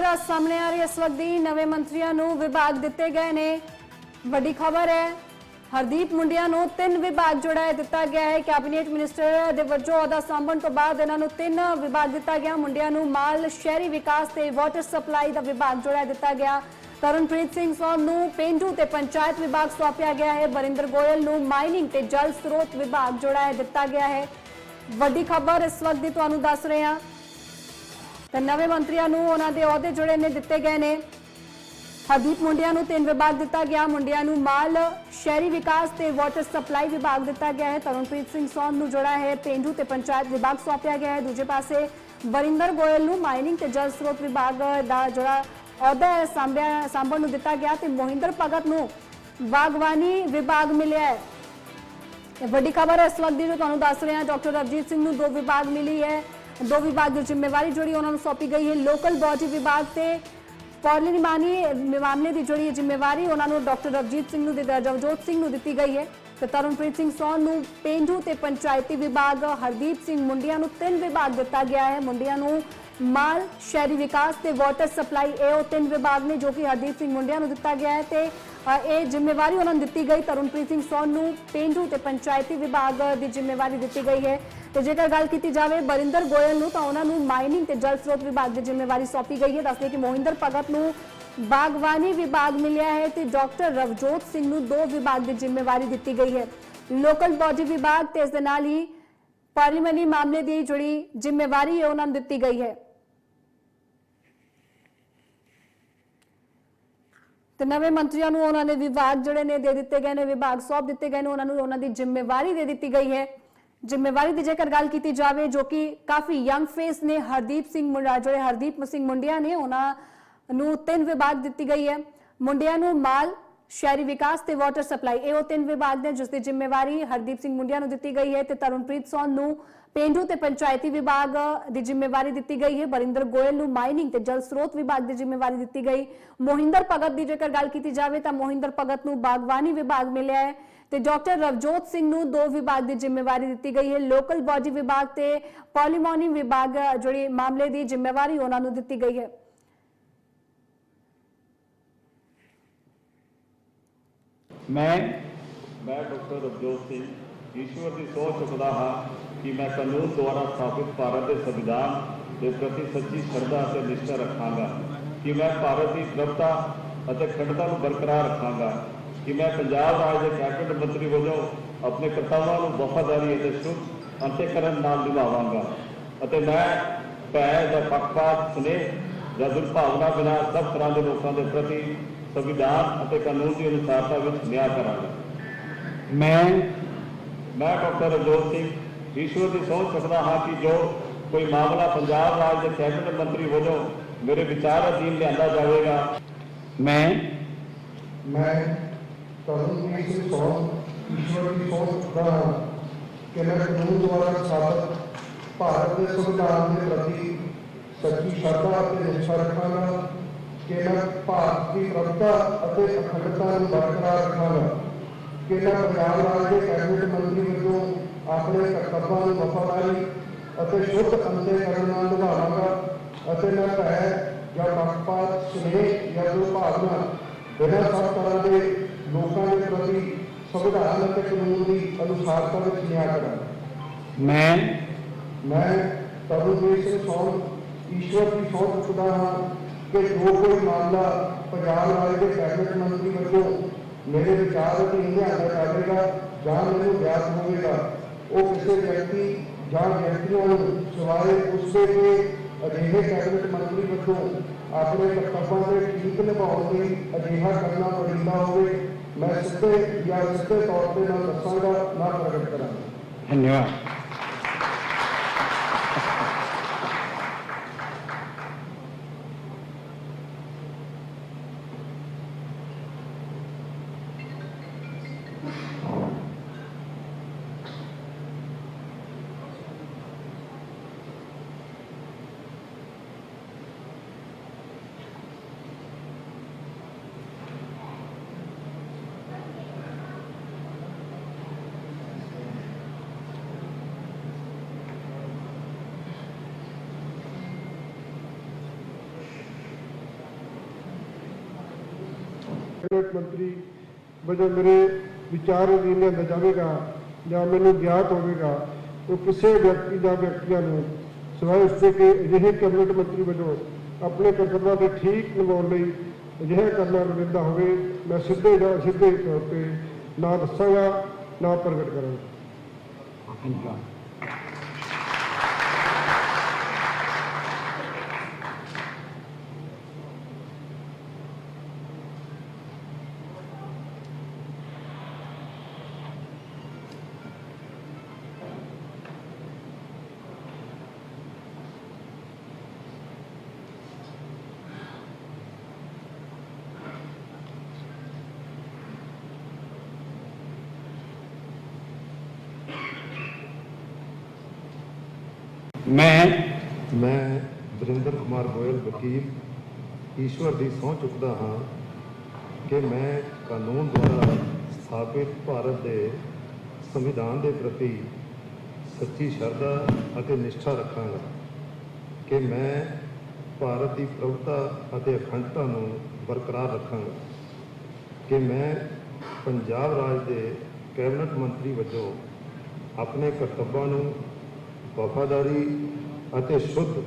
ਖਬਰ ਸਾਹਮਣੇ ਆ ਰਹੀ ਹੈ ਇਸ ਵਕਤ ਦੀ। ਨਵੇਂ ਮੰਤਰੀਆਂ ਨੂੰ ਵਿਭਾਗ ਦਿੱਤੇ ਗਏ ਨੇ। ਵੱਡੀ ਖਬਰ ਹੈ, ਹਰਦੀਪ ਮੁੰਡਿਆਂ ਨੂੰ ਤਿੰਨ ਵਿਭਾਗ ਜਿਹੜਾ ਦਿੱਤਾ ਗਿਆ ਹੈ। ਕੈਬਨਿਟ ਮਿਨਿਸਟਰ ਦੇ ਵਜੋਂ ਅਹੁਦਾ ਸੰਭਣ ਤੋਂ ਬਾਅਦ ਇਹਨਾਂ ਨੂੰ ਤਿੰਨ ਵਿਭਾਗ ਦਿੱਤਾ ਗਿਆ। ਮੁੰਡਿਆਂ ਨੂੰ ਮਾਲ ਸ਼ਹਿਰੀ ਵਿਕਾਸ ਤੇ ਵਾਟਰ ਸਪਲਾਈ ਦਾ ਵਿਭਾਗ ਜੋੜਾਇਆ ਦਿੱਤਾ ਗਿਆ। ਤਰਨਪ੍ਰੀਤ ਸਿੰਘ ਸੋਨ ਨੂੰ ਪੇਂਡੂ ਤੇ ਪੰਚਾਇਤ ਵਿਭਾਗ ਸੌਂਪਿਆ ਗਿਆ ਹੈ। ਵਰਿੰਦਰ ਗੋਇਲ ਨੂੰ ਮਾਈਨਿੰਗ ਤੇ ਜਲ ਸਰੋਤ ਵਿਭਾਗ ਜੋੜਾਇਆ ਦਿੱਤਾ ਗਿਆ ਹੈ। ਵੱਡੀ ਖਬਰ ਇਸ ਵਕਤ ਦੀ ਤੁਹਾਨੂੰ ਦੱਸ ਰਹੇ ਹਾਂ। ਤੇ ਨਵੇਂ ਮੰਤਰੀਆਂ ਨੂੰ ਉਹਨਾਂ ਦੇ ਅਹੁਦੇ ਜਿਹੜੇ ਨੇ ਦਿੱਤੇ ਗਏ ਨੇ। ਹਰਦੀਪ ਮੁੰਡਿਆਂ ਨੂੰ ਤਿੰਨ ਵਿਭਾਗ ਦਿੱਤਾ ਗਿਆ, ਮੁੰਡਿਆਂ ਨੂੰ ਮਾਲ, ਸ਼ਹਿਰੀ ਵਿਕਾਸ ਤੇ ਵਾਟਰ ਸਪਲਾਈ ਵਿਭਾਗ ਦਿੱਤਾ ਗਿਆ ਹੈ। ਤਰਨਪ੍ਰੀਤ ਸਿੰਘ ਸੌਨ ਨੂੰ ਜਿਹੜਾ ਹੈ, ਪੇਂਡੂ ਤੇ ਪੰਚਾਇਤ ਵਿਭਾਗ ਸੌਂਪਿਆ ਗਿਆ ਹੈ। ਦੂਜੇ ਪਾਸੇ ਵਰਿੰਦਰ ਗੋਇਲ ਨੂੰ ਮਾਈਨਿੰਗ ਤੇ ਜਲ ਸਰੋਤ ਵਿਭਾਗ ਦਾ ਜਿਹੜਾ ਅਹੁਦਾ ਹੈ, ਸਾਂਭਿਆ, ਸਾਂਭਣ ਨੂੰ ਦਿੱਤਾ ਗਿਆ ਤੇ ਮੋਹਿੰਦਰ ਭਗਤ ਨੂੰ ਬਾਗਵਾਨੀ ਵਿਭਾਗ ਮਿਲਿਆ ਹੈ। ਵੱਡੀ ਖਬਰ ਇਸ ਵਕਤ ਦੀ ਜੋ ਤੁਹਾਨੂੰ ਦੱਸ ਰਹੇ ਹਾਂ, ਡਾਕਟਰ ਰਵਜੀਤ ਸਿੰਘ ਨੂੰ ਦੋ ਵਿਭਾਗ ਮਿਲੀ ਹੈ। ਦੋ ਵਿਭਾਗ ਦੀ ਜ਼ਿੰਮੇਵਾਰੀ ਜਿਹੜੀ ਉਹਨਾਂ ਨੂੰ ਸੌਂਪੀ ਗਈ ਹੈ ਲੋਕਲ ਬਾਡੀ ਵਿਭਾਗ ਤੇ ਪਾਰਲੀਮਾਨੀ ਮਾਮਲੇ ਦੀ ਜਿਹੜੀ ਜ਼ਿੰਮੇਵਾਰੀ ਉਹਨਾਂ ਨੂੰ ਡਾਕਟਰ ਰਵਜੀਤ ਸਿੰਘ ਨੂੰ ਦਿੱਤਾ ਜਵਜੋਤ ਸਿੰਘ ਨੂੰ ਦਿੱਤੀ ਗਈ ਹੈ ਤੇ ਤਰਨਪ੍ਰੀਤ ਸਿੰਘ ਸੌਨ ਨੂੰ ਪੇਂਡੂ ਤੇ ਪੰਚਾਇਤੀ ਵਿਭਾਗ ਹਰਦੀਪ ਸਿੰਘ ਮੁੰਡਿਆਂ ਨੂੰ ਤਿੰਨ ਵਿਭਾਗ ਦਿੱਤਾ ਗਿਆ ਹੈ ਮੁੰਡਿਆਂ ਨੂੰ ਮਾਲ ਸ਼ਹਿਰੀ ਵਿਕਾਸ ਤੇ ਵਾਟਰ ਸਪਲਾਈ ਇਹ ਉਹ ਤਿੰਨ ਵਿਭਾਗ ਨੇ ਜੋ ਕਿ ਹਰਦੀਪ ਸਿੰਘ ਮੁੰਡਿਆਂ ਨੂੰ ਦਿੱਤਾ ਗਿਆ ਹੈ ਤੇ ਇਹ ਜ਼ਿੰਮੇਵਾਰੀ ਉਹਨਾਂ ਨੂੰ ਦਿੱਤੀ ਗਈ ਤਰਨਪ੍ਰੀਤ ਸਿੰਘ ਸੌਨ ਨੂੰ ਪੇਂਡੂ ਤੇ ਪੰਚਾਇਤੀ ਵਿਭਾਗ ਦੀ ਜ਼ਿੰਮੇਵਾਰੀ ਦਿੱਤੀ ਗਈ ਹੈ ਤੇ ਜੇਕਰ ਗੱਲ ਕੀਤੀ ਜਾਵੇ ਬਰਿੰਦਰ ਗੋਇਲ ਨੂੰ ਤਾਂ ਉਹਨਾਂ ਨੂੰ ਮਾਈਨਿੰਗ ਤੇ ਜਲ ਸਰੋਤ ਵਿਭਾਗ ਦੀ ਜ਼ਿੰਮੇਵਾਰੀ ਸੌਂਪੀ ਗਈ ਹੈ। ਦੱਸਦੇ ਕਿ ਮੋਹਿੰਦਰ ਭਗਤ ਨੂੰ ਬਾਗਵਾਨੀ ਵਿਭਾਗ ਮਿਲਿਆ ਹੈ ਤੇ ਡਾਕਟਰ ਰਵਜੋਤ ਸਿੰਘ ਨੂੰ ਦੋ ਵਿਭਾਗ ਦੀ ਜ਼ਿੰਮੇਵਾਰੀ ਦਿੱਤੀ ਗਈ ਹੈ। ਲੋਕਲ ਬਾਡੀ ਵਿਭਾਗ ਤੇ ਇਸ ਦੇ ਨਾਲ ਹੀ ਪਾਰਲੀਮੈਂਟਰੀ ਮਾਮਲੇ ਦੀ ਜਿਹੜੀ ਜ਼ਿੰਮੇਵਾਰੀ ਹੈ, ਉਹਨਾਂ ਨੂੰ ਦਿੱਤੀ ਗਈ ਹੈ। ਤੇ ਨਵੇਂ ਮੰਤਰੀਆਂ ਨੂੰ ਉਹਨਾਂ ਦੇ ਵਿਭਾਗ ਜਿਹੜੇ ਨੇ ਦੇ ਦਿੱਤੇ ਗਏ ਨੇ, ਵਿਭਾਗ ਸੌਂਪ ਦਿੱਤੇ ਗਏ ਨੇ, ਉਹਨਾਂ ਨੂੰ ਉਹਨਾਂ ਦੀ ਜ਼ਿੰਮੇਵਾਰੀ ਦੇ ਦਿੱਤੀ ਗਈ ਹੈ। ਜ਼ਿੰਮੇਵਾਰੀ ਦੀ ਜੇਕਰ ਗੱਲ ਕੀਤੀ ਜਾਵੇ, ਜੋ ਕਿ ਕਾਫੀ ਯੰਗ ਫੇਸ ਨੇ, ਹਰਦੀਪ ਸਿੰਘ ਮੁੰਡਾ ਜਿਹੜੇ ਹਰਦੀਪ ਸਿੰਘ ਮੁੰਡਿਆਂ ਨੇ, ਉਹਨਾਂ ਨੂੰ ਤਿੰਨ ਵਿਭਾਗ ਦਿੱਤੀ ਗਈ ਹੈ। ਮੁੰਡਿਆਂ ਨੂੰ ਮਾਲ, ਸ਼ਹਿਰੀ ਵਿਕਾਸ ਤੇ ਵਾਟਰ ਸਪਲਾਈ ਇਹ ਉਹ ਤਿੰਨ ਵਿਭਾਗ ਨੇ ਜਿਸ ਦੀ ਜ਼ਿੰਮੇਵਾਰੀ ਹਰਦੀਪ ਸਿੰਘ ਮੁੰਡਿਆਂ ਨੂੰ ਦਿੱਤੀ ਗਈ ਹੈ ਤੇ ਤਰਨਪ੍ਰੀਤ ਸੌਨ ਨੂੰ ਪੇਂਡੂ ਤੇ ਪੰਚਾਇਤੀ ਵਿਭਾਗ ਦੀ ਜ਼ਿੰਮੇਵਾਰੀ ਦਿੱਤੀ ਗਈ ਹੈ। ਬਰਿੰਦਰ ਗੋਇਲ ਨੂੰ ਮਾਈਨਿੰਗ ਤੇ ਜਲ ਸਰੋਤ ਵਿਭਾਗ ਦੀ ਜ਼ਿੰਮੇਵਾਰੀ ਦਿੱਤੀ ਗਈ। ਮੋਹਿੰਦਰ ਭਗਤ ਦੀ ਜੇਕਰ ਗੱਲ ਕੀਤੀ ਜਾਵੇ ਤਾਂ ਮੋਹਿੰਦਰ ਭਗਤ ਨੂੰ ਬਾਗਵਾਨੀ ਵਿਭਾਗ ਮਿਲਿਆ ਹੈ ਤੇ ਡਾਕਟਰ ਰਵਜੋਤ ਸਿੰਘ ਨੂੰ ਦੋ ਵਿਭਾਗ ਦੀ ਜ਼ਿੰਮੇਵਾਰੀ ਦਿੱਤੀ ਗਈ ਹੈ। ਲੋਕਲ ਬਾਡੀ ਵਿਭਾਗ ਤੇ ਪਾਰਲੀਮਾਨੀ ਵਿਭਾਗ ਜਿਹੜੀ ਮਾਮਲੇ ਦੀ ਜ਼ਿੰਮੇਵਾਰੀ ਉਹਨਾਂ ਨੂੰ ਦਿੱਤੀ ਗਈ ਹੈ। ਮੈਂ ਮੈਂ ਡਾਕਟਰ ਰਵਜੋਤ ਸਿੰਘ, ਈਸ਼ਵਰ ਦੀ ਸੋਚ ਚੁੱਕਦਾ ਹਾਂ ਕਿ ਮੈਂ ਕਾਨੂੰਨ ਦੁਆਰਾ ਸਥਾਪਿਤ ਭਾਰਤ ਦੇ ਸੰਵਿਧਾਨ ਦੇ ਪ੍ਰਤੀ ਸੱਚੀ ਸ਼ਰਧਾ ਅਤੇ ਨਿਸ਼ਠਾ ਰੱਖਾਂਗਾ। ਕਿ ਮੈਂ ਭਾਰਤ ਦੀ ਦ੍ਰਿੜਤਾ ਅਤੇ ਅਖੰਡਤਾ ਨੂੰ ਬਰਕਰਾਰ ਰੱਖਾਂਗਾ। ਕਿ ਮੈਂ ਪੰਜਾਬ ਰਾਜ ਦੇ ਕੈਬਨਿਟ ਮੰਤਰੀ ਵਜੋਂ ਆਪਣੇ ਕਰਤੱਵਾਂ ਨੂੰ ਵਫਾਦਾਰੀ ਅਤੇ ਸ਼ੁੱਧ ਅੰਤਿਕਰਨ ਨਾਲ ਨਿਭਾਵਾਂਗਾ ਅਤੇ ਮੈਂ ਭੈ ਜਾਂ ਪੱਖਪਾਤ ਸਨੇਹ ਜਾਂ ਦੁਰਭਾਵਨਾ ਬਿਨਾਂ ਸਭ ਤਰ੍ਹਾਂ ਦੇ ਲੋਕਾਂ ਦੇ ਪ੍ਰਤੀ ਸੰਵਿਧਾਨ ਅਤੇ ਕਾਨੂੰਨ ਦੀ ਅਨੁਸਾਰਤਾ ਵਿੱਚ ਨਿਆਂ ਕਰਾਂਗਾ। ਮੈਂ ਮੈਂ ਡਾਕਟਰ ਰਜੋਤ ਸਿੰਘ ਈਸ਼ਵਰ ਦੀ ਸਹੁੰ ਚੁੱਕਦਾ ਹਾਂ ਕਿ ਜੋ ਕੋਈ ਮਾਮਲਾ ਪੰਜਾਬ ਰਾਜ ਦੇ ਕੈਬਨਿਟ ਮੰਤਰੀ ਵਜੋਂ ਮੇਰੇ ਵਿਚਾਰ ਅਧੀਨ ਲਿਆਂਦਾ ਜਾਵੇਗਾ। ਮੈਂ ਮੈਂ ਤੁਹਾਨੂੰ ਇਸ ਸੌਂ ਈਸ਼ਵਰ ਦੀ ਸਹੁੰ ਚੁੱਕਦਾ ਹਾਂ ਕਿ ਮੈਂ ਕਾਨੂੰਨ ਦੁਆਰਾ ਸਥਾਪਿਤ ਭਾਰਤ ਦੇ ਸੰਵਿਧਾਨ ਦੇ ਪ੍ਰਤੀ ਸੱਚੀ ਸ਼ਰਧਾ ਅਤੇ ਨਿਸ਼ਠਾ ਰੱਖਾਂਗਾ ਕਿ ਮੈਂ ਭਾਰਤ ਦੀ ਪ੍ਰਭੁਤਾ ਅਤੇ ਅਖੰਡਤਾ ਨੂੰ ਬਰਕਰਾਰ ਰੱਖਾਂਗਾ ਕਿ ਮੈਂ ਪੰਜਾਬ ਰਾਜ ਦੇ ਕੈਬਨਿਟ ਮੰਤਰੀ ਵਜੋਂ ਆਪਣੇ ਕਰਤੱਵਾਂ ਨੂੰ ਵਫਾਦਾਰੀ ਅਤੇ ਸ਼ੁੱਧ ਅੰਤਿਕਰਨ ਨਾਲ ਨਿਭਾਵਾਂਗਾ ਅਤੇ ਮੈਂ ਭੈ ਜਾਂ ਪੱਖਪਾਤ ਸਨੇਹ ਜਾਂ ਦੁਰਭਾਵਨਾ ਬਿਨਾਂ ਸਭ ਤਰ੍ਹਾਂ ਦੇ ਲੋਕਾਂ ਦੇ ਪ੍ਰਤੀ ਸੰਵਿਧਾਨ ਅਤੇ ਕਾਨੂੰਨ ਦੀ ਅਨੁਸਾਰਤਾ ਵਿੱਚ ਨਿਆਂ ਕਰਾਂਗਾ ਮੈਂ ਮੈਂ ਤਰਨਵੀਰ ਸਿੰਘ ਸੌਣ ਈਸ਼ਵਰ ਦੀ ਸਹੁੰ ਚੁੱਕਦਾ ਹਾਂ ਕਿ ਜੋ ਕੋਈ ਮਾਮਲਾ ਪੰਜਾਬ ਰਾਜ ਦੇ ਕੈਬਨਿਟ ਮੰਤਰੀ ਵਜੋਂ ਮੇਰੇ ਵਿਚਾਰ ਅਧੀਨ ਲਿਆਂਦਾ ਜਾਵੇਗਾ ਜਾਂ ਮੈਨੂੰ ਗਿਆਤ ਹੋਵੇਗਾ ਉਹ ਕਿਸੇ ਵਿਅਕਤੀ ਜਾਂ ਵਿਅਕਤੀਆਂ ਨੂੰ ਸਿਵਾਏ ਉਸਦੇ ਕੇ ਅਜਿਹੇ ਕੈਬਨਿਟ ਮੰਤਰੀ ਵਜੋਂ ਆਪਣੇ ਕਰਤੱਵਾਂ ਦੇ ਠੀਕ ਨਿਭਾਉਣ ਲਈ ਅਜਿਹਾ ਕਰਨਾ ਲੋੜੀਂਦਾ ਹੋਵੇ ਮੈਂ ਸਿੱਧੇ ਜਾਂ ਸਿੱਧੇ ਤੌਰ ਤੇ ਨਾ ਦੱਸਾਂਗਾ ਨਾ ਪ੍ਰਗਟ ਕਰਾਂਗਾ ਧੰਨਵਾਦ ਕੈਬਨਿਟ ਮੰਤਰੀ ਵਜੋਂ ਮੇਰੇ ਵਿਚਾਰ ਅਧੀਨ ਲਿਆਂਦਾ ਜਾਵੇਗਾ ਜਾਂ ਮੈਨੂੰ ਗਿਆਤ ਹੋਵੇਗਾ, ਉਹ ਕਿਸੇ ਵਿਅਕਤੀ ਜਾਂ ਵਿਅਕਤੀਆਂ ਨੂੰ ਸਿਵਾਏ ਉਸ ਦੇ ਕਿ ਅਜਿਹੇ ਕੈਬਨਿਟ ਮੰਤਰੀ ਵਜੋਂ ਆਪਣੇ ਕਰਤੱਵਾਂ ਦੇ ਠੀਕ ਨਿਭਾਉਣ ਲਈ ਅਜਿਹਾ ਕਰਨਾ ਲੋੜੀਂਦਾ ਹੋਵੇ, ਮੈਂ ਸਿੱਧੇ ਜਾਂ ਸਿੱਧੇ ਤੌਰ ਤੇ ਨਾ ਦੱਸਾਂਗਾ, ਨਾ ਪ੍ਰਗਟ ਕਰਾਂਗਾ। ਮੈਂ ਮੈਂ ਵਰਿੰਦਰ ਕੁਮਾਰ ਗੋਇਲ, ਵਕੀਲ, ਈਸ਼ਵਰ ਦੀ ਸਹੁੰ ਚੁੱਕਦਾ ਹਾਂ ਕਿ ਮੈਂ ਕਾਨੂੰਨ ਦੁਆਰਾ ਸਥਾਪਿਤ ਭਾਰਤ ਦੇ ਸੰਵਿਧਾਨ ਦੇ ਪ੍ਰਤੀ ਸੱਚੀ ਸ਼ਰਧਾ ਅਤੇ ਨਿਸ਼ਠਾ ਰੱਖਾਂਗਾ ਕਿ ਮੈਂ ਭਾਰਤ ਦੀ ਪ੍ਰਭੁਤਾ ਅਤੇ ਅਖੰਡਤਾ ਨੂੰ ਬਰਕਰਾਰ ਰੱਖਾਂਗਾ ਕਿ ਮੈਂ ਪੰਜਾਬ ਰਾਜ ਦੇ ਕੈਬਨਿਟ ਮੰਤਰੀ ਵਜੋਂ ਆਪਣੇ ਕਰਤੱਵਾਂ ਨੂੰ ਵਫਾਦਾਰੀ ਅਤੇ ਸ਼ੁੱਧ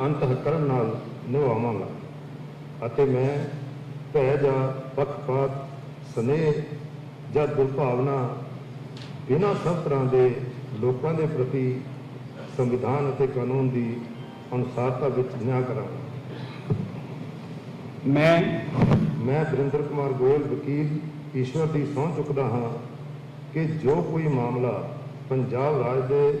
ਅੰਤಃਕਰਨ ਨਾਲ ਨਿਭਾਵਾਂਗਾ। ਅਤੇ ਮੈਂ ਭੈ ਜਾਂ ਪੱਖਪਾਤ ਸਨੇਹ ਜਾਂ ਦੁਰਭਾਵਨਾ ਬਿਨਾਂ ਸਭ ਤਰ੍ਹਾਂ ਦੇ ਲੋਕਾਂ ਦੇ ਪ੍ਰਤੀ ਸੰਵਿਧਾਨ ਅਤੇ ਕਾਨੂੰਨ ਦੀ ਅਨੁਸਾਰਤਾ ਵਿੱਚ ਨਿਆਂ ਕਰਾਂਗਾ। ਮੈਂ ਮੈਂ ਵਰਿੰਦਰ ਕੁਮਾਰ ਗੋਇਲ ਵਕੀਲ ਈਸ਼ਵਰ ਦੀ ਸਹੁੰ ਚੁੱਕਦਾ ਹਾਂ ਕਿ ਜੋ ਕੋਈ ਮਾਮਲਾ ਪੰਜਾਬ ਰਾਜ ਦੇ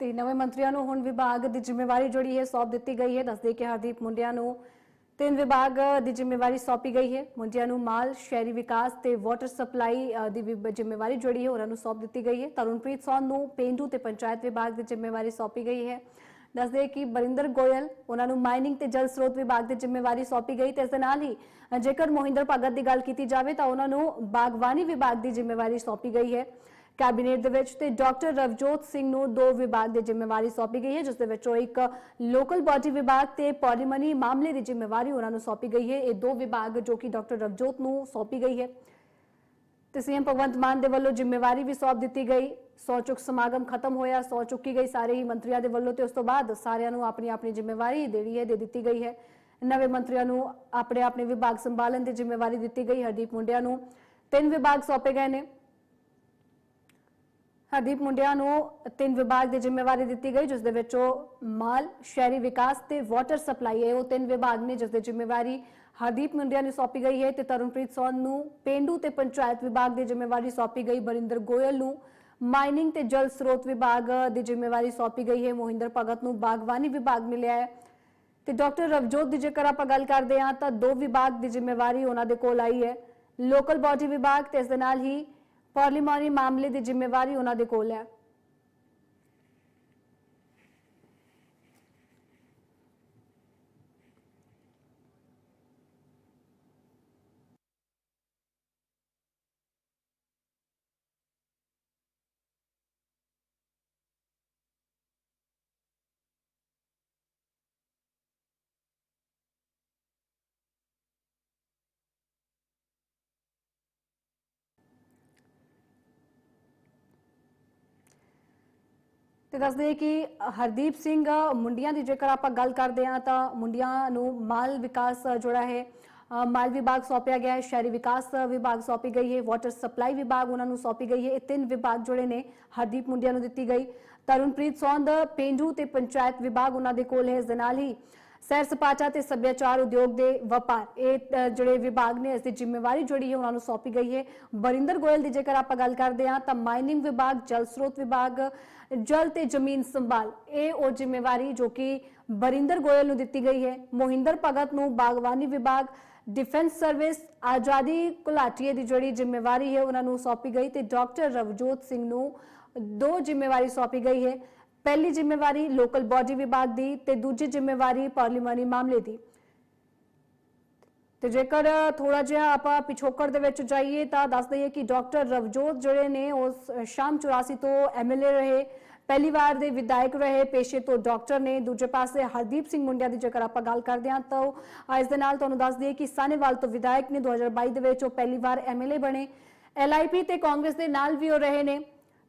ਤੇ ਨਵੇਂ ਮੰਤਰੀਆਂ ਨੂੰ ਹੁਣ ਵਿਭਾਗ ਦੀ ਜ਼ਿੰਮੇਵਾਰੀ ਜਿਹੜੀ ਹੈ ਸੌਂਪ ਦਿੱਤੀ ਗਈ ਹੈ। ਦੱਸਦੇ ਕਿ ਹਰਦੀਪ ਮੁੰਡਿਆਂ ਨੂੰ ਤਿੰਨ ਵਿਭਾਗ ਦੀ ਜ਼ਿੰਮੇਵਾਰੀ ਸੌਂਪੀ ਗਈ ਹੈ। ਮੁੰਡਿਆਂ ਨੂੰ ਮਾਲ, ਸ਼ਹਿਰੀ ਵਿਕਾਸ ਤੇ ਵਾਟਰ ਸਪਲਾਈ ਦੀ ਵੀ, ਜ਼ਿੰਮੇਵਾਰੀ ਜਿਹੜੀ ਹੈ ਉਹਨਾਂ ਨੂੰ ਸੌਂਪ ਦਿੱਤੀ ਗਈ ਹੈ। ਤਰੁਣਪ੍ਰੀਤ ਸੌਨ ਨੂੰ ਪੇਂਡੂ ਤੇ ਪੰਚਾਇਤ ਵਿਭਾਗ ਦੀ ਜ਼ਿੰਮੇਵਾਰੀ ਸੌਂਪੀ ਗਈ ਹੈ। ਦੱਸਦੇ ਕਿ ਬਰਿੰਦਰ ਗੋਇਲ, ਉਹਨਾਂ ਨੂੰ ਮਾਈਨਿੰਗ ਤੇ ਜਲ ਸਰੋਤ ਵਿਭਾਗ ਦੀ ਜ਼ਿੰਮੇਵਾਰੀ ਸੌਂਪੀ ਗਈ ਤੇ ਇਸ ਦੇ ਨਾਲ ਹੀ ਜੇਕਰ ਮੋਹਿੰਦਰ ਭਗਤ ਦੀ ਗੱਲ ਕੀਤੀ ਜਾਵੇ ਤਾਂ ਉਹਨਾਂ ਨੂੰ ਬਾਗਬਾਨੀ ਵਿਭਾਗ ਦੀ ਜ਼ਿੰਮੇਵਾਰੀ ਸੌਂਪੀ ਗਈ ਹੈ। ਕੈਬਨਿਟ ਦੇ ਵਿੱਚ ਤੇ ਡਾਕਟਰ ਰਵਜੋਤ ਸਿੰਘ ਨੂੰ ਦੋ ਵਿਭਾਗ ਦੀ ਜ਼ਿੰਮੇਵਾਰੀ ਸੌਂਪੀ ਗਈ ਹੈ, ਜਿਸ ਦੇ ਵਿੱਚੋਂ ਇੱਕ ਲੋਕਲ ਬਾਡੀ ਵਿਭਾਗ ਤੇ ਪੋਲੀਮਨੀ ਮਾਮਲੇ ਦੀ ਜ਼ਿੰਮੇਵਾਰੀ ਉਹਨਾਂ ਨੂੰ ਸੌਂਪੀ ਗਈ ਹੈ। ਇਹ ਦੋ ਵਿਭਾਗ ਜੋ ਕਿ ਡਾਕਟਰ ਰਵਜੋਤ ਨੂੰ ਸੌਂਪੀ ਗਈ ਹੈ। ਤੇ ਸੀਐਮ ਭਗਵੰਤ ਮਾਨ ਦੇ ਵੱਲੋਂ ਜ਼ਿੰਮੇਵਾਰੀ ਵੀ ਸੌਂਪ ਦਿੱਤੀ ਗਈ। ਸੌ ਚੁੱਕ ਸਮਾਗਮ ਖਤਮ ਹੋਇਆ, ਸੌ ਚੁੱਕੀ ਗਈ ਸਾਰੇ ਹੀ ਮੰਤਰੀਆਂ ਦੇ ਵੱਲੋਂ ਤੇ ਉਸ ਤੋਂ ਬਾਅਦ ਸਾਰਿਆਂ ਨੂੰ ਆਪਣੀ ਆਪਣੀ ਜ਼ਿੰਮੇਵਾਰੀ ਦੇਣੀ ਹੈ, ਦੇ ਦਿੱਤੀ ਗਈ ਹੈ। ਨਵੇਂ ਮੰਤਰੀਆਂ ਨੂੰ ਆਪਣੇ ਆਪਣੇ ਵਿਭਾਗ ਸੰਭਾਲਣ ਦੀ ਜ਼ਿੰਮੇਵਾਰੀ ਦਿੱਤੀ ਗਈ, ਹਰਦੀਪ ਮੁੰਡਿਆਂ ਨੂੰ ਤਿੰਨ ਵਿਭਾਗ ਸੌਂਪੇ ਗਏ ਨੇ। ਹਰਦੀਪ ਮੁੰਡਿਆਂ ਨੂੰ ਤਿੰਨ ਵਿਭਾਗ ਦੀ ਜ਼ਿੰਮੇਵਾਰੀ ਦਿੱਤੀ ਗਈ, ਜਿਸ ਦੇ ਵਿੱਚ ਉਹ ਮਾਲ, ਸ਼ਹਿਰੀ ਵਿਕਾਸ ਤੇ ਵਾਟਰ ਸਪਲਾਈ ਹੈ। ਉਹ ਤਿੰਨ ਵਿਭਾਗ ਨੇ ਜਿਸ ਦੀ ਜ਼ਿੰਮੇਵਾਰੀ ਹਰਦੀਪ ਮੁੰਡਿਆ ਨੂੰ ਸੌਂਪੀ ਗਈ ਹੈ ਤੇ ਤਰਨਪ੍ਰੀਤ ਸੋਨ ਨੂੰ ਪੇਂਡੂ ਤੇ ਪੰਚਾਇਤ ਵਿਭਾਗ ਦੀ ਜ਼ਿੰਮੇਵਾਰੀ ਸੌਂਪੀ ਗਈ, ਬਰਿੰਦਰ ਗੋਇਲ ਨੂੰ ਮਾਈਨਿੰਗ ਤੇ ਜਲ ਸਰੋਤ ਵਿਭਾਗ ਦੀ ਜ਼ਿੰਮੇਵਾਰੀ ਸੌਂਪੀ ਗਈ ਹੈ। ਮੋਹਿੰਦਰ ਭਗਤ ਨੂੰ ਬਾਗਵਾਨੀ ਵਿਭਾਗ ਮਿਲਿਆ ਹੈ। ਤੇ ਡਾਕਟਰ ਰਵਜੋਤ ਦੀ ਜੇਕਰ ਆਪਾਂ ਗੱਲ ਕਰਦੇ ਹਾਂ, ਤਾਂ ਦੋ ਵਿਭਾਗ ਦੀ ਜ਼ਿੰਮੇਵਾਰੀ ਉਹਨਾਂ ਦੇ ਕੋਲ ਆਈ ਹੈ। ਲੋਕਲ ਬਾਡੀ ਵਿਭਾਗ ਤੇ ਇਸ ਦੇ ਨਾਲ ਹੀ ਪਾਰਲੀਮਾਨੀ ਮਾਮਲੇ ਦੀ ਜ਼ਿੰਮੇਵਾਰੀ ਉਹਨਾਂ ਦੇ ਕੋਲ ਹੈ। ਤੇ ਦੱਸਦੇ ਕਿ ਹਰਦੀਪ ਸਿੰਘ ਮੁੰਡੀਆਂ ਦੀ ਜੇਕਰ ਆਪਾਂ ਗੱਲ ਕਰਦੇ ਹਾਂ ਤਾਂ ਮੁੰਡੀਆਂ ਨੂੰ ਮਾਲ ਵਿਕਾਸ ਜਿਹੜਾ ਹੈ। ਮਾਲ ਵਿਭਾਗ ਸੌਂਪਿਆ ਗਿਆ ਹੈ, ਸ਼ਹਿਰੀ ਵਿਕਾਸ ਵਿਭਾਗ ਸੌਂਪੀ ਗਈ ਹੈ ਵਾਟਰ ਸਪਲਾਈ ਵਿਭਾਗ ਉਹਨਾਂ ਨੂੰ ਸੌਂਪੀ ਗਈ ਹੈ। ਇਹ ਤਿੰਨ ਵਿਭਾਗ ਜਿਹੜੇ ਨੇ ਹਰਦੀਪ ਮੁੰਡੀਆਂ ਨੂੰ ਦਿੱਤੀ ਗਈ। ਤਰੁਣਪ੍ਰੀਤ ਸੌਂਦ, ਪੇਂਡੂ ਤੇ ਪੰਚਾਇਤ ਵਿਭਾਗ ਉਹਨਾਂ ਦੇ ਕੋਲ ਹੈ। ਇਸ ਦੇ ਨਾਲ ਹੀ ਸੈਰ ਸਪਾਟਾ ਤੇ ਸੱਭਿਆਚਾਰ ਉਦਯੋਗ ਦੇ ਵਪਾਰ। ਇਹ ਜਿਹੜੇ ਵਿਭਾਗ ਨੇ, ਇਸ ਦੀ ਜ਼ਿੰਮੇਵਾਰੀ ਜਿਹੜੀ ਹੈ, ਉਹਨਾਂ ਨੂੰ ਸੌਂਪੀ ਗਈ ਹੈ। ਬਰਿੰਦਰ ਗੋਇਲ ਦੀ ਜੇਕਰ ਆਪਾਂ ਗੱਲ ਕਰਦੇ ਹਾਂ, ਤਾਂ ਮਾਈਨਿੰਗ ਵਿਭਾਗ, ਜਲ ਸਰੋਤ ਵਿਭਾਗ, ਜਲ ਤੇ ਜ਼ਮੀਨ ਸੰਭਾਲ, ਇਹ ਉਹ ਜ਼ਿੰਮੇਵਾਰੀ ਜੋ ਕਿ ਬਰਿੰਦਰ ਗੋਇਲ ਨੂੰ ਦਿੱਤੀ ਗਈ ਹੈ। ਮੋਹਿੰਦਰ ਭਗਤ ਨੂੰ ਬਾਗਵਾਨੀ ਵਿਭਾਗ, ਡਿਫੈਂਸ ਸਰਵਿਸ, ਆਜ਼ਾਦੀ ਕੁਲਾਟੀਏ ਦੀ ਜਿਹੜੀ ਜ਼ਿੰਮੇਵਾਰੀ ਹੈ, ਉਹਨਾਂ ਨੂੰ ਸੌਂਪੀ ਗਈ ਤੇ ਡਾਕਟਰ ਰਵਜੋਤ ਸਿੰਘ ਨੂੰ ਦੋ ਜ਼ਿੰਮੇਵਾਰੀ ਸੌਂਪੀ ਗਈ ਹੈ। ਪਹਿਲੀ ਜ਼ਿੰਮੇਵਾਰੀ ਲੋਕਲ ਬਾਡੀ ਵਿਭਾਗ ਦੀ ਤੇ ਦੂਜੀ ਜ਼ਿੰਮੇਵਾਰੀ ਪਾਰਲੀਮਾਨੀ ਮਾਮਲੇ ਦੀ। ਤੇ ਜੇਕਰ ਥੋੜਾ ਜਿਹਾ ਆਪਾਂ ਪਿਛੋਕੜ ਦੇ ਵਿੱਚ ਜਾਈਏ ਤਾਂ ਦੱਸ ਦਈਏ ਕਿ ਡਾਕਟਰ ਰਵਜੋਤ ਜਿਹੜੇ ਨੇ ਉਸ ਸ਼ਾਮ 84 ਤੋਂ ਐਮਐਲਏ ਰਹੇ, ਪਹਿਲੀ ਵਾਰ ਦੇ ਵਿਧਾਇਕ ਰਹੇ, ਪੇਸ਼ੇ ਤੋਂ ਡਾਕਟਰ ਨੇ। ਦੂਜੇ ਪਾਸੇ ਹਰਦੀਪ ਸਿੰਘ ਮੁੰਡਿਆ ਦੀ ਜੇਕਰ ਆਪਾਂ ਗੱਲ ਕਰਦੇ ਹਾਂ ਤਾਂ ਉਹ ਇਸ ਦੇ ਨਾਲ ਤੁਹਾਨੂੰ ਦੱਸ ਦਈਏ ਕਿ ਸਾਨੇਵਾਲ ਤੋਂ ਵਿਧਾਇਕ ਨੇ। 2022 ਦੇ ਵਿੱਚ ਉਹ ਪਹਿਲੀ ਵਾਰ ਐਮਐਲਏ ਬਣੇ। ਐਲਆਈਪੀ ਤੇ ਕਾਂਗਰਸ ਦੇ ਨਾਲ ਵੀ ਉਹ ਰਹੇ ਨੇ।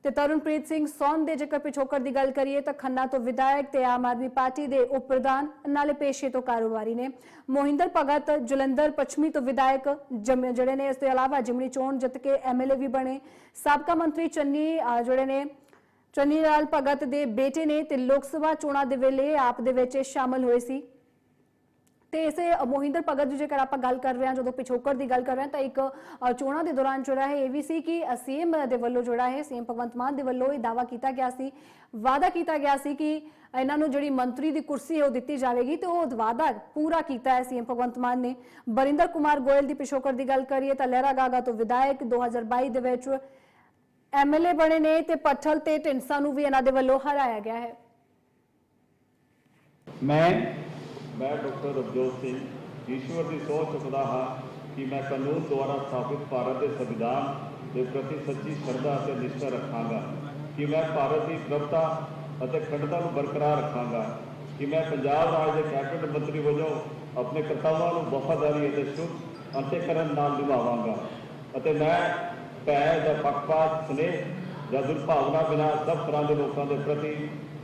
ਤੇ ਤਰਨਪ੍ਰੀਤ ਸਿੰਘ ਸੌਨ ਦੇ ਜੇਕਰ ਪਿਛੋਕੜ ਦੀ ਗੱਲ ਕਰੀਏ ਤਾਂ ਖੰਨਾ ਤੋਂ ਵਿਧਾਇਕ ਤੇ ਆਮ ਆਦਮੀ ਪਾਰਟੀ ਦੇ ਉਪ ਪ੍ਰਧਾਨ, ਨਾਲੇ ਪੇਸ਼ੇ ਤੋਂ ਕਾਰੋਬਾਰੀ ਨੇ। ਮੋਹਿੰਦਰ ਭਗਤ, ਜਲੰਧਰ ਪੱਛਮੀ ਤੋਂ ਵਿਧਾਇਕ ਜਮ- ਜਿਹੜੇ ਨੇ ਇਸ ਤੋਂ ਇਲਾਵਾ ਜਿਮਨੀ ਚੋਣ ਜਿੱਤ ਕੇ ਐਮਐਲਏ ਵੀ ਬਣੇ। ਸਾਬਕਾ ਮੰਤਰੀ ਚੰਨੀ ਜਿਹੜੇ ਨੇ, ਚੰਨੀ ਲਾਲ ਭਗਤ ਦੇ ਬੇਟੇ ਨੇ ਤੇ ਲੋਕ ਸਭਾ ਚੋਣਾਂ ਦੇ ਵੇਲੇ ਆਪ ਦੇ ਵਿੱਚ ਇਹ ਸ਼ਾਮਲ ਹੋਏ ਸੀ। ਤੇ ਇਸੇ ਮੋਹਿੰਦਰ ਭਗਤ ਦੀ ਜੇਕਰ ਆਪਾਂ ਗੱਲ ਕਰ ਰਹੇ ਹਾਂ, ਜਦੋਂ ਪਿਛੋਕੜ ਦੀ ਗੱਲ ਕਰ ਰਹੇ ਹਾਂ, ਤਾਂ ਇੱਕ ਚੋਣਾਂ ਦੇ ਦੌਰਾਨ ਜਿਹੜਾ ਹੈ, ਇਹ ਵੀ ਸੀ ਕਿ ਸੀਐਮ ਦੇ ਵੱਲੋਂ ਜਿਹੜਾ ਹੈ, ਸੀਐਮ ਭਗਵੰਤ ਮਾਨ ਦੇ ਵੱਲੋਂ ਇਹ ਦਾਵਾ ਕੀਤਾ ਗਿਆ ਸੀ, ਵਾਅਦਾ ਕੀਤਾ ਗਿਆ ਸੀ ਕਿ ਇਹਨਾਂ ਨੂੰ ਜਿਹੜੀ ਮੰਤਰੀ ਦੀ ਕੁਰਸੀ ਹੈ, ਉਹ ਦਿੱਤੀ ਜਾਵੇਗੀ ਤੇ ਉਹ ਵਾਅਦਾ ਪੂਰਾ ਕੀਤਾ ਹੈ ਸੀਐਮ ਭਗਵੰਤ ਮਾਨ ਨੇ। ਬਰਿੰਦਰ ਕੁਮਾਰ ਗੋਇਲ ਦੀ ਪਿਛੋਕੜ ਦੀ ਗੱਲ ਕਰੀਏ ਤਾਂ ਲਹਿਰਾ ਗਾਗਾ ਤੋਂ ਵਿਧਾਇਕ 2022 ਦੇ ਵਿੱਚ ਐਮਐਲਏ ਬਣੇ ਨੇ ਤੇ ਪੱਠਲ ਤੇ ਢਿੰਡਸਾ ਨੂੰ ਵੀ ਇਹਨਾਂ ਦੇ ਵੱਲੋਂ ਹਰਾਇਆ ਗਿਆ ਹੈ। ਮੈਂ ਮੈਂ ਡਾਕਟਰ ਰਵਜੋਤ ਸਿੰਘ, ਈਸ਼ਵਰ ਦੀ ਸੋਚ ਚੁੱਕਦਾ ਹਾਂ ਕਿ ਮੈਂ ਕਾਨੂੰਨ ਦੁਆਰਾ ਸਥਾਪਿਤ ਭਾਰਤ ਦੇ ਸੰਵਿਧਾਨ ਦੇ ਪ੍ਰਤੀ ਸੱਚੀ ਸ਼ਰਧਾ ਅਤੇ ਨਿਸ਼ਠਾ ਰੱਖਾਂਗਾ, ਕਿ ਮੈਂ ਭਾਰਤ ਦੀ ਪ੍ਰਭਤਾ ਅਤੇ ਅਖੰਡਤਾ ਨੂੰ ਬਰਕਰਾਰ ਰੱਖਾਂਗਾ, ਕਿ ਮੈਂ ਪੰਜਾਬ ਰਾਜ ਦੇ ਕੈਬਨਿਟ ਮੰਤਰੀ ਵਜੋਂ ਆਪਣੇ ਕਰਤੱਵਾਂ ਨੂੰ ਵਫਾਦਾਰੀ ਅਤੇ ਸ਼ੁੱਧ ਅੰਤਿਕਰਨ ਨਾਲ ਨਿਭਾਵਾਂਗਾ ਅਤੇ ਮੈਂ ਭੈ ਜਾਂ ਪੱਖਪਾਤ, ਸਨੇਹ ਜਾਂ ਦੁਰਭਾਵਨਾ ਬਿਨਾਂ ਸਭ ਤਰ੍ਹਾਂ ਦੇ ਲੋਕਾਂ ਦੇ ਪ੍ਰਤੀ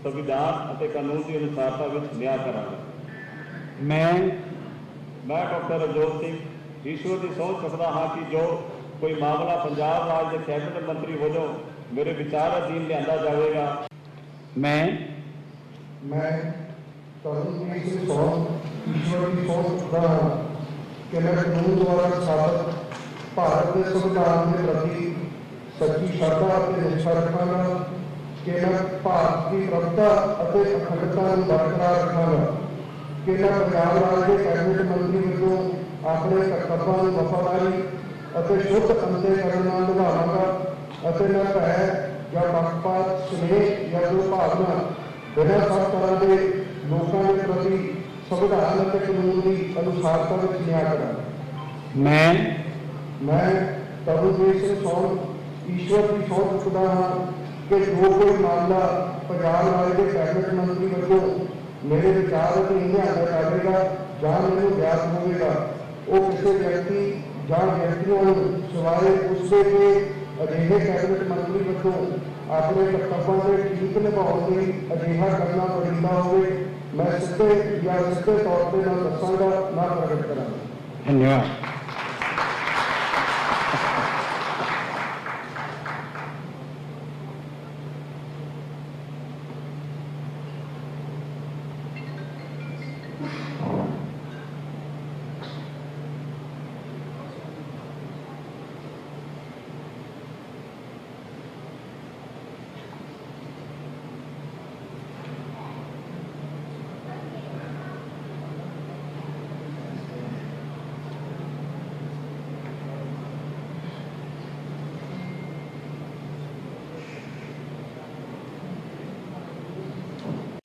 ਸੰਵਿਧਾਨ ਅਤੇ ਕਾਨੂੰਨ ਦੀ ਅਨੁਸਾਰਤਾ ਵਿੱਚ ਨਿਆਂ ਕਰਾਂਗਾ। ਮੈਂ ਮੈਂ ਡਾਕਟਰ ਰਜੋਤ ਸਿੰਘ, ਈਸ਼ਵਰ ਦੀ ਸਹੁੰ ਚੁੱਕਦਾ ਹਾਂ ਕਿ ਜੋ ਕੋਈ ਮਾਮਲਾ ਪੰਜਾਬ ਰਾਜ ਦੇ ਕੈਬਨਿਟ ਮੰਤਰੀ ਵਜੋਂ ਮੇਰੇ ਵਿਚਾਰ ਅਧੀਨ ਲਿਆਂਦਾ ਜਾਵੇਗਾ। ਮੈਂ ਮੈਂ ਤਰਨਪ੍ਰੀਤ ਸਿੰਘ ਸੌਣ ਈਸ਼ਵਰ ਦੀ ਸਹੁੰ ਚੁੱਕਦਾ ਹਾਂ ਕਿ ਮੈਂ ਕਾਨੂੰਨ ਦੁਆਰਾ ਸਥਾਪਿਤ ਭਾਰਤ ਦੇ ਸੰਵਿਧਾਨ ਦੇ ਪ੍ਰਤੀ ਸੱਚੀ ਸ਼ਰਧਾ ਅਤੇ ਨਿਸ਼ਠਾ ਰੱਖਾਂਗਾ, ਕਿ ਮੈਂ ਭਾਰਤ ਦੀ ਪ੍ਰਭਤਾ ਅਤੇ ਅਖੰਡਤਾ ਨੂੰ ਬਰਕਰਾਰ ਰੱਖਾਂਗਾ। ਕਿ ਮੈਂ ਪੰਜਾਬ ਰਾਜ ਦੇ ਕੈਬਨਿਟ ਮੰਤਰੀ ਵਜੋਂ ਆਪਣੇ ਕਰਤੱਵਾਂ ਨੂੰ ਵਫਾਦਾਰੀ ਅਤੇ ਸ਼ੁੱਧ ਅੰਤੇਕਰਨ ਨਾਲ ਨਿਭਾਵਾਂਗਾ ਅਤੇ ਮੈਂ ਭੈ ਜਾਂ ਪੱਖਪਾਤ ਸਨੇਹ ਜਾਂ ਦੁਰਭਾਵਨਾ ਬਿਨਾਂ ਸਭ ਤਰ੍ਹਾਂ ਦੇ ਲੋਕਾਂ ਦੇ ਪ੍ਰਤੀ ਸੰਵਿਧਾਨ ਅਤੇ ਕਾਨੂੰਨ ਦੀ ਅਨੁਸਾਰਤਾ ਵਿੱਚ ਨਿਆਂ ਕਰਾਂਗਾ ਮੈਂ ਮੈਂ ਤਰਨਜੀਤ ਸਿੰਘ ਸੌਣ ਈਸ਼ਵਰ ਦੀ ਸਹੁੰ ਚੁੱਕਦਾ ਹਾਂ ਕਿ ਜੋ ਕੋਈ ਮਾਮਲਾ ਪੰਜਾਬ ਰਾਜ ਦੇ ਕੈਬਨਿਟ ਮੰਤਰੀ ਵਜੋਂ ਮੇਰੇ ਵਿਚਾਰ ਅਧੀਨ ਲਿਆਂਦਾ ਜਾਵੇਗਾ ਜਾਂ ਮੈਨੂੰ ਗਿਆਤ ਹੋਵੇਗਾ ਉਹ ਕਿਸੇ ਵਿਅਕਤੀ ਜਾਂ ਵਿਅਕਤੀਆਂ ਨੂੰ ਸਿਵਾਏ ਉਸਦੇ ਕੇ ਅਜਿਹੇ ਕੈਬਨਿਟ ਮੰਤਰੀ ਵਜੋਂ ਆਪਣੇ ਕਰਤੱਵਾਂ ਦੇ ਠੀਕ ਨਿਭਾਉਣ ਲਈ ਅਜਿਹਾ ਕਰਨਾ ਪੜਿੰਦਾ ਹੋਵੇ ਮੈਂ ਸਿੱਧੇ ਜਾਂ ਸਿੱਧੇ ਤੌਰ ਤੇ ਨਾ ਦੱਸਾਂਗਾ ਨਾ ਪ੍ਰਗਟ ਕਰਾਂਗਾ ਧੰਨਵਾਦ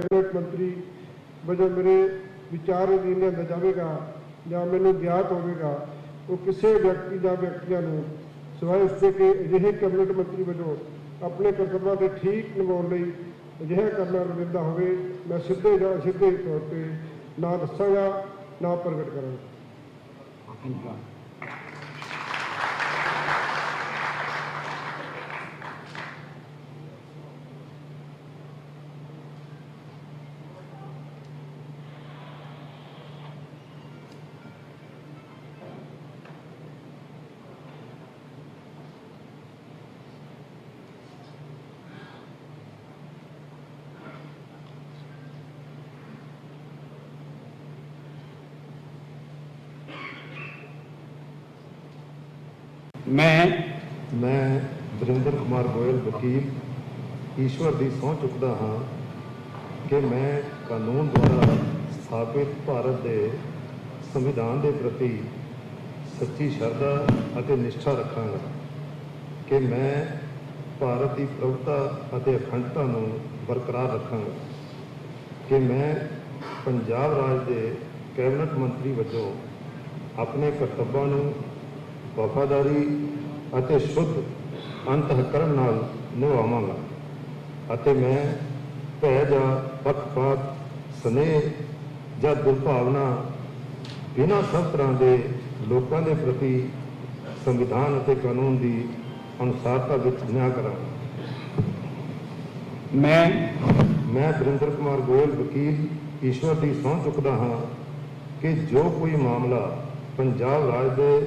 ਕੈਬਨਿਟ ਮੰਤਰੀ ਵਜੋਂ ਮੇਰੇ ਵਿਚਾਰ ਅਧੀਨ ਲਿਆਂਦਾ ਜਾਵੇਗਾ ਜਾਂ ਮੈਨੂੰ ਗਿਆਤ ਹੋਵੇਗਾ, ਉਹ ਕਿਸੇ ਵਿਅਕਤੀ ਜਾਂ ਵਿਅਕਤੀਆਂ ਨੂੰ ਸਿਵਾਏ ਉਸ ਦੇ ਕਿ ਅਜਿਹੇ ਕੈਬਨਿਟ ਮੰਤਰੀ ਵਜੋਂ ਆਪਣੇ ਕਰਤੱਵਾਂ ਦੇ ਠੀਕ ਨਿਭਾਉਣ ਲਈ ਅਜਿਹਾ ਕਰਨਾ ਰਵਿੰਦਾ ਹੋਵੇ, ਮੈਂ ਸਿੱਧੇ ਜਾਂ ਅਸਿੱਧੇ ਤੌਰ ਤੇ ਨਾ ਦੱਸਾਂਗਾ, ਨਾ ਪ੍ਰਗਟ ਕਰਾਂਗਾ। ਮੈਂ ਮੈਂ ਵਰਿੰਦਰ ਕੁਮਾਰ ਗੋਇਲ, ਵਕੀਲ, ਈਸ਼ਵਰ ਦੀ ਸਹੁੰ ਚੁੱਕਦਾ ਹਾਂ ਕਿ ਮੈਂ ਕਾਨੂੰਨ ਦੁਆਰਾ ਸਥਾਪਿਤ ਭਾਰਤ ਦੇ ਸੰਵਿਧਾਨ ਦੇ ਪ੍ਰਤੀ ਸੱਚੀ ਸ਼ਰਧਾ ਅਤੇ ਨਿਸ਼ਠਾ ਰੱਖਾਂਗਾ ਕਿ ਮੈਂ ਭਾਰਤ ਦੀ ਪ੍ਰਭੁਤਾ ਅਤੇ ਅਖੰਡਤਾ ਨੂੰ ਬਰਕਰਾਰ ਰੱਖਾਂਗਾ ਕਿ ਮੈਂ ਪੰਜਾਬ ਰਾਜ ਦੇ ਕੈਬਨਿਟ ਮੰਤਰੀ ਵਜੋਂ ਆਪਣੇ ਕਰਤੱਵਾਂ ਨੂੰ ਵਫਾਦਾਰੀ ਅਤੇ ਸ਼ੁੱਧ ਅੰਤಃਕਰਨ ਨਾਲ ਨਿਭਾਵਾਂਗਾ। ਅਤੇ ਮੈਂ ਭੈ ਜਾਂ ਪੱਖਪਾਤ ਸਨੇਹ ਜਾਂ ਦੁਰਭਾਵਨਾ ਬਿਨਾਂ ਸਭ ਤਰ੍ਹਾਂ ਦੇ ਲੋਕਾਂ ਦੇ ਪ੍ਰਤੀ ਸੰਵਿਧਾਨ ਅਤੇ ਕਾਨੂੰਨ ਦੀ ਅਨੁਸਾਰਤਾ ਵਿੱਚ ਨਿਆਂ ਕਰਾਂਗਾ। ਮੈਂ ਮੈਂ ਵਰਿੰਦਰ ਕੁਮਾਰ ਗੋਇਲ ਵਕੀਲ ਈਸ਼ਵਰ ਦੀ ਸਹੁੰ ਚੁੱਕਦਾ ਹਾਂ ਕਿ ਜੋ ਕੋਈ ਮਾਮਲਾ ਪੰਜਾਬ ਰਾਜ ਦੇ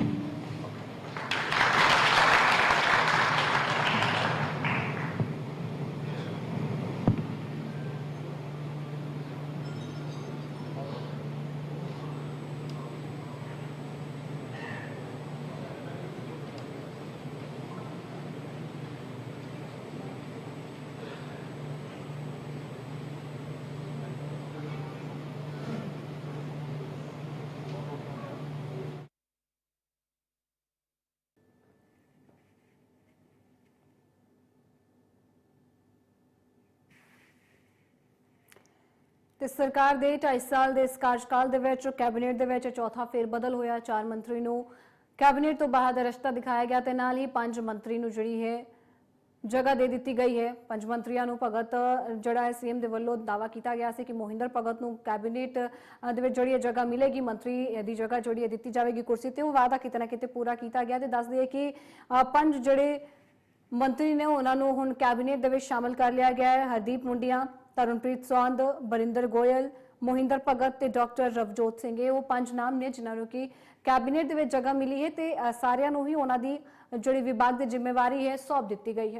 ਤੇ ਸਰਕਾਰ ਦੇ 2.5 ਸਾਲ ਦੇ ਇਸ ਕਾਰਜਕਾਲ ਦੇ ਵਿੱਚ, ਕੈਬਨਿਟ ਦੇ ਵਿੱਚ ਚੌਥਾ ਫੇਰ ਬਦਲ ਹੋਇਆ। ਚਾਰ ਮੰਤਰੀ ਨੂੰ ਕੈਬਨਿਟ ਤੋਂ ਬਾਹਰ ਦਾ ਰਸਤਾ ਦਿਖਾਇਆ ਗਿਆ ਤੇ ਨਾਲ ਹੀ ਪੰਜ ਮੰਤਰੀ ਨੂੰ ਜਿਹੜੀ ਹੈ ਜਗ੍ਹਾ ਦੇ ਦਿੱਤੀ ਗਈ ਹੈ। ਪੰਜ ਮੰਤਰੀਆਂ ਨੂੰ ਭਗਤ, ਜਿਹੜਾ ਹੈ ਸੀਐਮ ਦੇ ਵੱਲੋਂ ਦਾਵਾ ਕੀਤਾ ਗਿਆ ਸੀ ਕਿ ਮੋਹਿੰਦਰ ਭਗਤ ਨੂੰ ਕੈਬਨਿਟ ਦੇ ਵਿੱਚ ਜਿਹੜੀ ਇਹ ਜਗ੍ਹਾ ਮਿਲੇਗੀ, ਮੰਤਰੀ ਦੀ ਜਗ੍ਹਾ ਜਿਹੜੀ ਹੈ ਦਿੱਤੀ ਜਾਵੇਗੀ ਕੁਰਸੀ ਤੇ, ਉਹ ਵਾਅਦਾ ਕਿਤੇ ਨਾ ਕਿਤੇ ਪੂਰਾ ਕੀਤਾ ਗਿਆ ਤੇ ਦੱਸ ਦਈਏ ਕਿ ਪੰਜ ਜਿਹੜੇ ਮੰਤਰੀ ਨੇ, ਉਹਨਾਂ ਨੂੰ ਹੁਣ ਕੈਬਨਿਟ ਦੇ ਵਿੱਚ ਸ਼ਾਮਲ ਕਰ ਲਿਆ ਗਿਆ ਹੈ। ਹਰਦੀਪ ਮੁੰਡੀਆਂ ਤਰਨਪ੍ਰੀਤ ਸੌਂਦ ਬਰਿੰਦਰ ਗੋਇਲ ਮੋਹਿੰਦਰ ਭਗਤ ਤੇ ਡਾਕਟਰ ਰਵਜੋਤ ਸਿੰਘ। ਇਹ ਉਹ ਪੰਜ ਨਾਮ ਨੇ ਜਿਨ੍ਹਾਂ ਨੂੰ ਕਿ ਕੈਬਨਿਟ ਦੇ ਵਿੱਚ ਜਗ੍ਹਾ ਮਿਲੀ ਹੈ ਤੇ ਅ, ਸਾਰਿਆਂ ਨੂੰ ਹੀ ਉਹਨਾਂ ਦੀ ਜਿਹੜੀ ਵਿਭਾਗ ਦੀ ਜ਼ਿੰਮੇਵਾਰੀ ਹੈ ਸੌਂਪ ਦਿੱਤੀ ਗਈ ਹੈ।